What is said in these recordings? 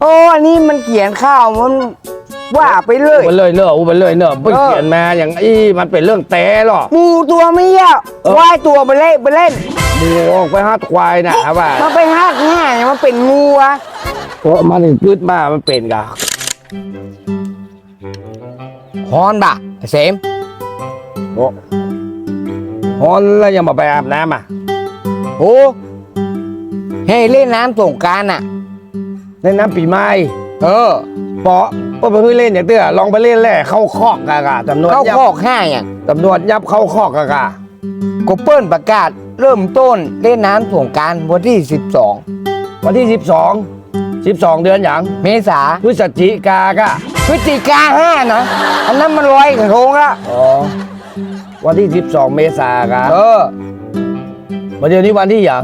โอ้อันนี้มันเขียนข่าวมันว่าไปเลย มันเลยเนอะมันเลยเนอะไปเออเขียนมาอย่างอี้มันเป็นเรื่องแต่หรอหมูตัวไม่เยอะเออควายตัวไปเล่นไปเล่นหมูออกไปฮัดควายนะว่ามันไปหักง่ายมันเป็นงูอะเพราะมันถึงพืชมามันเป็นกะฮอนบะเสมโอ้ฮอนแล้วยังมาไปอาบน้ำอะโอ้ให้เล่นน้ำสงกรารอะ เล่นน้ำปีใหม่เออเปาะก็ไปเพิ่งเล่นอย่างเตื้อลองไปเล่นแหล่เข้าคอกกะกะตำรวจเข้ายับคอกห้าอย่างตำรวจยับเข้าคอกกะกะก็เปิ้ลประกาศเริ่มต้นเล่นน้ำสงกรารวันที่วันที่ 12 12 เดือนอย่าง12เมษาพฤศจิกากะพฤศจิกาห้านะอันนั้นมันลอยกระทงละอ๋อวันที่ 12 เมษากะเออวันเดียวนี้วันที่อย่าง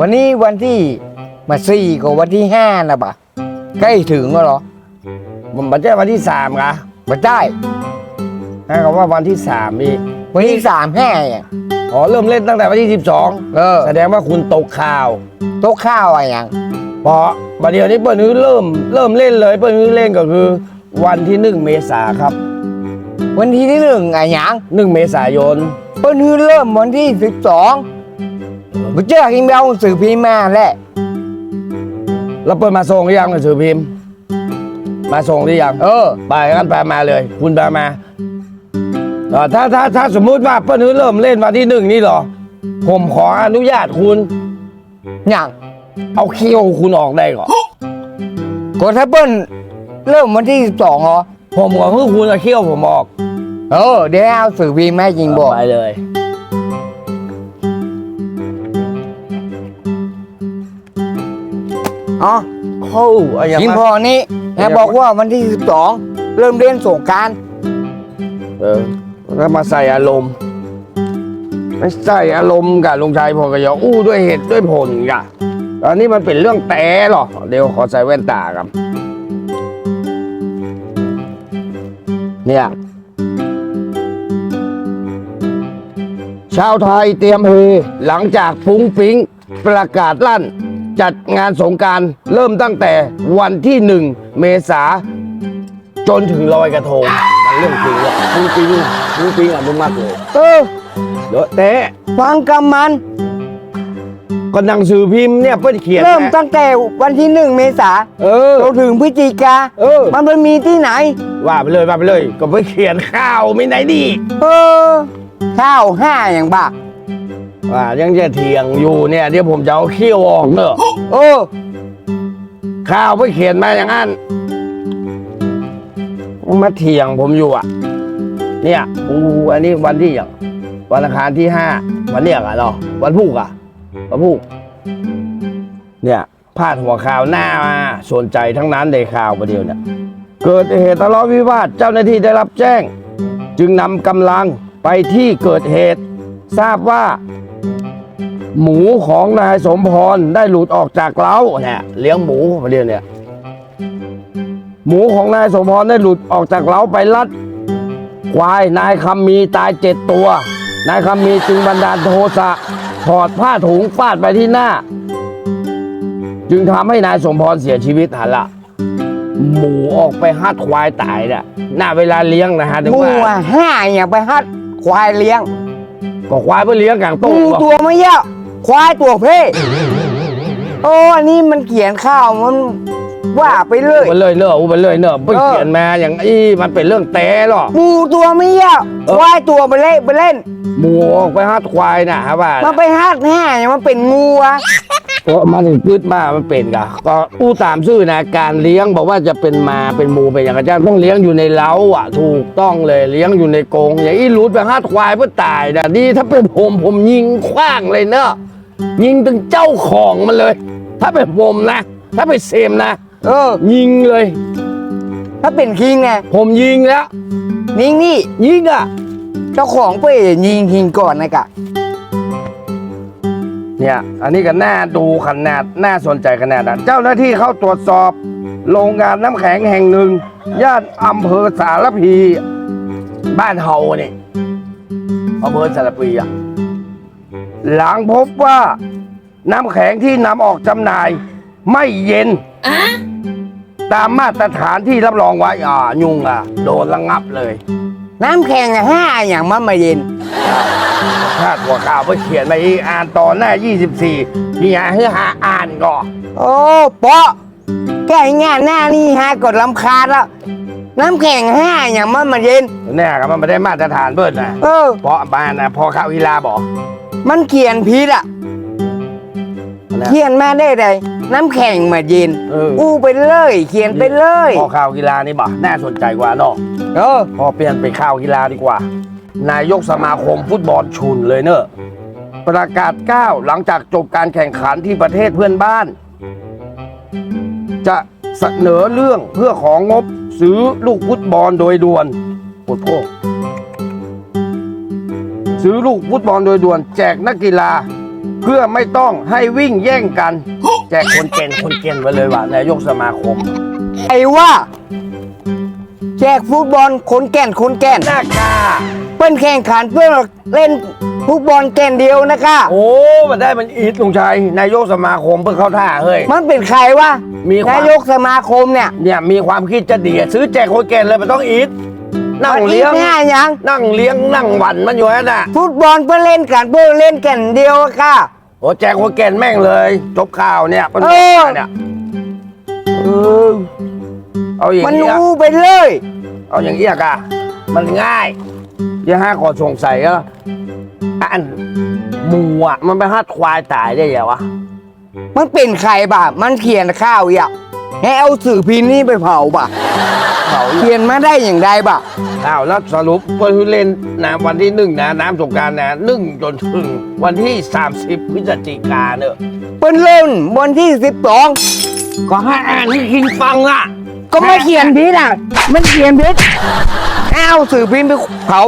วันนี้วันที่ มาสี่กับวันที่ห้านะบะใกล้ถึงแล้วเหรอมันไม่ใช่วันที่3กะมาได้ให้คำว่าวันที่3อีกวันที่สามห้าอย่างอ๋อเริ่มเล่นตั้งแต่วันที่12เออแสดงว่าคุณตกข่าวโต๊ะข้าวอะไรอย่างเพราะบัดเดี๋ยวนี้เปิ้ลนี้เริ่มเริ่มเล่นเลยเปิ้ลนี้เล่นก็คือ วันที่1เมษาครับ วันที่ที่หนึ่งอะไรอย่าง1เมษายนเปิ้ลนี้เริ่มวันที่สิบสองมาเจอกินเบลสื่อพิมพ์มาแหละ แล้วเปิ้ลมาส่งหรือยังหนังสือพิมพ์ มาส่งหรือยังเออไปกันไปมาเลย คุณไปมาเอ่อถ้าถ้าถ้าสมมุติว่าเปิ้ลนี้เริ่มเล่นวันที่หนึ่งนี่เหรอ ผมขออนุญาตคุณอย่างเอาเขี้ยวคุณออกได้ก่อนก็ถ้าเปิ้ลเริ่มวันที่สิบสองเหรอผมก็คือคุณเอาเขี้ยวผมออก เออเดี๋ยวเอาสื่อพิมพ์มาให้จริงบอก ไปเลย อ๋อเข้าเอาอย่างจริงมาพอนี้อย่านะบอกว่าวันที่สิบสองเริ่มเล่นสงกรารเออแล้วมาใส่อารมณ์ ไม่ใส่อารมณ์กับลุงชัยผมก็อย่าอู้ด้วยเหตุด้วยผลกะตอนนี้มันเป็นเรื่องแต่หรอเดี๋ยวขอใส่แว่นตาครับ เนี่ยชาวไทยเตรียมเฮหลังจากฟุ้งฟิ้งประกาศลั่น จัดงานสงกรารเริ่มตั้งแต่วันที่หนึ่งเมษาจนถึงลอยกระทงมันเรื่องจริงเลยฟุ้งฟิ้งฟุ้งฟิ้งอนุมัติเลยเออเดอะแต่ฟังกำมัน ก็หนังสือพิมพ์เนี่ยเพิ่นเขียนเริ่มนะตั้งแต่วันที่หนึ่งเมษาเออ จนถึงพฤศจิกาเออ มันมันมีที่ไหน ว่าไปเลยว่าไปเลย ก็ไปเขียนข้าวไม่ไหนดี เออ ข้าวห้าอย่างบ้า ว่ายังจะเถียงอยู่เนี่ยเดี๋ยวผมจะเอาเขี้ยวออกเนอะเออข้าวไปเขียนมาอย่างนั้นมาเถียงผมอยู่อะ เนี่ยอูอันนี้วันที่อย่างวันอังคารที่ห้าวันเนี้ยอะเนาะวันพุกอะวันพุกเนี่ยพาดหัวข่าวหน้ามาสนใจทั้งนั้นเลยข่าวประเดียวเนี่ย เกิดเหตุทะเลาะวิวาทเจ้าหน้าที่ได้รับแจ้ง จึงนำกำลังไปที่เกิดเหตุ ทราบว่า หมูของนายสมพรได้หลุดออกจากเล้าเนี่ยเลี้ยงหมูประเดี๋ยวเนี่ย หมูของนายสมพรได้หลุดออกจากเล้าไปลัด ควายนายคำมีตายเจ็ดตัว นายคำมีจึงบันดาลโทสะถอดผ้าถุงฟาดไปที่หน้า จึงทำให้นายสมพรเสียชีวิตหันละหมูออกไปฮัดควายตายเนี่ยหน้าเวลาเลี้ยงนะฮะถึงหมูว่าอะห้าอย่างไปฮัดควายเลี้ยง ก็ควายเพื่อเลี้ยงกลางหโต้มูงตัวไม่เยอะ ควายตัวเพ่โอ้อันนี้มันเขียนข้าวมัน ว่าไปเลย มันเลยเนอะอู้มันเลยเนอะไปเออเขียนมาอย่างอี้มันเป็นเรื่องแต่หรอหมูตัวไม่เยอะเออควายตัวไปเล่นไปเล่น หมูออกไปฮัดควายนะฮะว่ามันไปฮัดห้าอย่างมันเป็นงูอะเพราะมันถึงพืชมามันเป็นกะก็อู้ตามชื่อนะการเลี้ยงบอกว่าจะเป็นมาเป็นหมูเป็นอย่างกระจ้าต้องเลี้ยงอยู่ในเล้าอะ ถูกต้องเลยเลี้ยงอยู่ในกรงอย่างอี้รูดไปฮัดควายเพื่อตายนะดีถ้าเป็นผมผมยิงคว้างเลยเนอะยิงถึงเจ้าของมันเลย ถ้าเป็นผมนะ ถ้าเป็นเซมนะ เออ ยิงเลย ถ้าเป็นคิงไงผมยิงแล้ว นิ่งนี่ ยิงอะ เจ้าของไปยิงทิ้งก่อนนะกะ เนี่ย อันนี้ก็น่าดูขนาดน่าสนใจขนาดนั้นเจ้าหน้าที่เข้าตรวจสอบ โรงงานน้ำแข็งแห่งหนึ่ง ย่านอำเภอสารพี บ้านเฮาเนี่ยอำเภอสารพีอะหลังพบว่า น้ำแข็งที่นำออกจำหน่าย ไม่เย็น ตามมาตรฐานที่รับรองไว้อ่ายุงอะ โดนระงับเลย น้ำแข็งอะห้าอย่างมันมาเย็นพาดหัวข่าวไปเขียนมาอีกอ่านต่อหน้า 24นี่ฮะให้หาอ่านก่อนโอ้เปาะแก่งานหน้านี่ฮะกดลำคาญแล้ว น้ำแข็งห้าอย่างมันมาเย็นเนี่ยครับมันไม่ได้มาตรฐานเบิดนะเออเพราะบ้านนะพอข่าวกีฬาบอก มันเขียนผิดอะ นะเขียนมาได้ไดน้ำแข็งมาเย็นเออ อู้ไปเลย เขียนไปเลยพอข่าวกีฬานี่บอกน่าสนใจกว่าเนาะเออพอเปลี่ยนไปข่าวกีฬาดีกว่า นายกสมาคมฟุตบอลชุนเลยเนอะประกาศก้าวหลังจากจบการแข่งขันที่ประเทศเพื่อนบ้าน จะเสนอเรื่องเพื่อของงบซื้อลูกฟุตบอลโดยด่วนโอ้โหซื้อลูกฟุตบอลโดยด่วน แจกนักกีฬา เพื่อไม่ต้องให้วิ่งแย่งกัน แจกคนเก่งคนเก่งไปเลยว่ะนายกสมาคม ไอ้ว่า แจกฟุตบอลคนแก่นคนแก่นหน้ากาเป็นแข่งขันเพื่อเล่นฟุตบอลแก่นเดียวนะคะโอ้มันได้มันอีทลุงชัยนายกสมาคมเพื่อเข้าท่าเฮ้ยมันเป็นใครวะมีความ นายกสมาคมเนี่ย เนี่ยมีความคิดจะดีอะซื้อแจกคนเก่งเลยมันต้องอีท นั่งเลี้ยงง่ายยังนั่งเลี้ยงนั่งหวันมันอยู่นั่นน่ะฟุตบอลเพื่อเล่นกันเพื่อเล่นแก่นเดียวอะค่ะโอ้แจกคนเก่งแม่งเลย จบข่าวเนี่ยเป็นเออเนี่ยเออเอาอย่างมันเงี้ยอู้ไปเลย เอาอย่างเงี้ยกะมันง่ายเดี๋ยวห้าขอสงสัยก็อันหมูอะมันไปฮัดควายตายได้ยังวะมันเป็นใครบ่ามันเขียนข้าวอย่าให้เอาสื่อพิมพ์นี่ไปเผาบ่า เขาเขียนมาได้อย่างไรบ่าอ้าวแล้วสรุปเพื่อนเล่นนะวันที่หนึ่งนะน้ำสงกรารนะหนึ่งจนถึงวันที่ 30พฤศจิกาเนอะเป็นเล่นวันที่สิบสองก็ให้อ่านให้คิงฟังอะก็ไม่เขียนผิดอะ มันเขียนผิดเอาสื่อพิมพ์ไปเผา